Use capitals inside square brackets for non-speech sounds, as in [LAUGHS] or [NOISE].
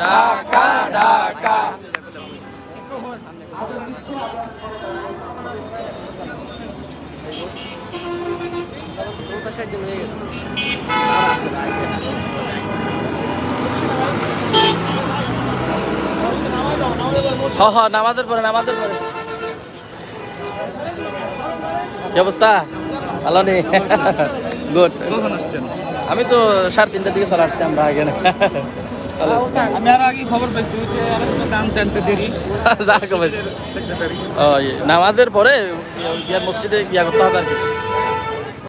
ঢাকা ঢাকা হ হ নামাজের পরে নামাজের পরে। কি অবস্থা? ভালো নেই? গুড আমি তো সাড়ে তিনটার দিকে চলে আসছি আমরা এখানে। আমি আর আগে খবর পাইছি যে নাম জানতে দেরি। [LAUGHS] নামাজের পরে মসজিদে ইয়া করতে হবে আর কি।